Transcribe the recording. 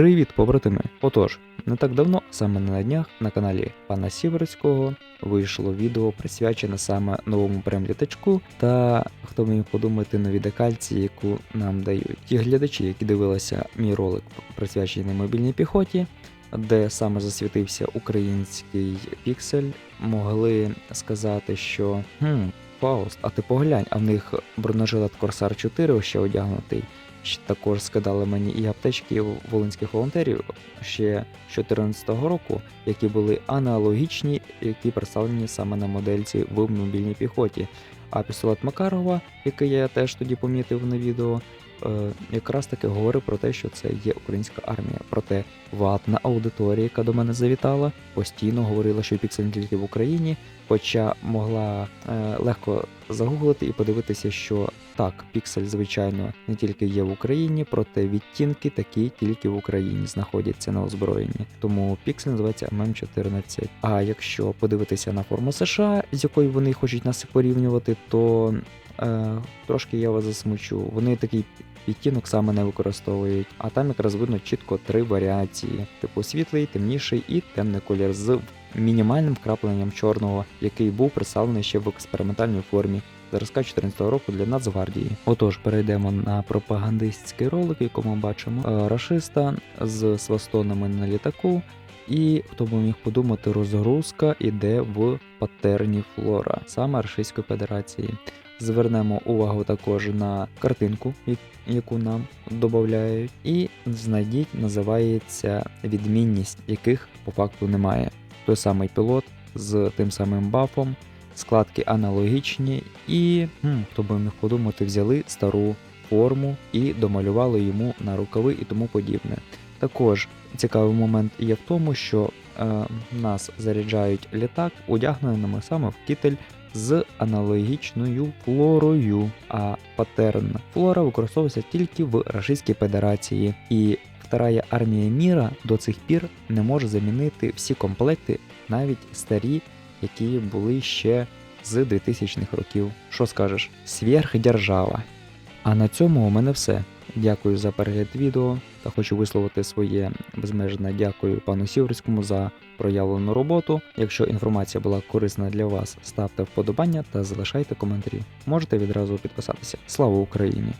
Привіт, побратими! Отож, не так давно, саме на днях, на каналі пана Сіверського вийшло відео присвячене саме новому прем-літачку та хто міг подумати новій декальці, яку нам дають. Ті глядачі, які дивилися мій ролик присвячений мобільній піхоті, де саме засвітився український піксель, могли сказати, що хм, Фауст, а ти поглянь, а в них бронежилет Корсар 4 ще одягнутий. Також скидали мені і аптечки волинських волонтерів ще з 2014 року, які були аналогічні, які представлені саме на модельці в мобільній піхоті. А пістолет Макарова, який я теж тоді помітив на відео, е, якраз таки говорив про те, що це є українська армія. Проте ватна аудиторія, яка до мене завітала, постійно говорила, що піксель тільки в Україні, хоча могла е, легко загуглити і подивитися, що так, піксель, звичайно, не тільки є в Україні, проте відтінки такі тільки в Україні знаходяться на озброєнні. Тому піксель називається ММ14. А якщо подивитися на форму США, з якою вони хочуть нас порівнювати, то е, трошки я вас засмучу. Вони такий відтінок саме не використовують, а там якраз видно чітко три варіації: типу світлий, темніший і темний колір з мінімальним вкрапленням чорного, який був представлений ще в експериментальній формі. Зразка 2014 року для Нацгвардії. Отож, перейдемо на пропагандистський ролик, якому бачимо е, рашиста з свастонами на літаку. І хто б міг подумати, розгрузка іде в патерні флора, саме Російської Федерації. Звернемо увагу також на картинку, яку нам додають, і знайдіть, називається відмінність, яких по факту немає. Той самий пілот з тим самим бафом, складки аналогічні, і хм, хто би міг подумати, взяли стару форму і домалювали йому на рукави і тому подібне. Також цікавий момент є в тому, що е, нас заряджають літак, одягненими саме в кітель з аналогічною флорою, а патерн флора використовується тільки в Російській Федерації. І Вторая армія міра до цих пір не може замінити всі комплекти, навіть старі, які були ще з 2000-х років. Що скажеш? Сверхдержава. А на цьому у мене все. Дякую за перегляд відео та хочу висловити своє безмежне дякую пану Сіверському за проявлену роботу. Якщо інформація була корисна для вас, ставте вподобання та залишайте коментарі. Можете відразу підписатися. Слава Україні!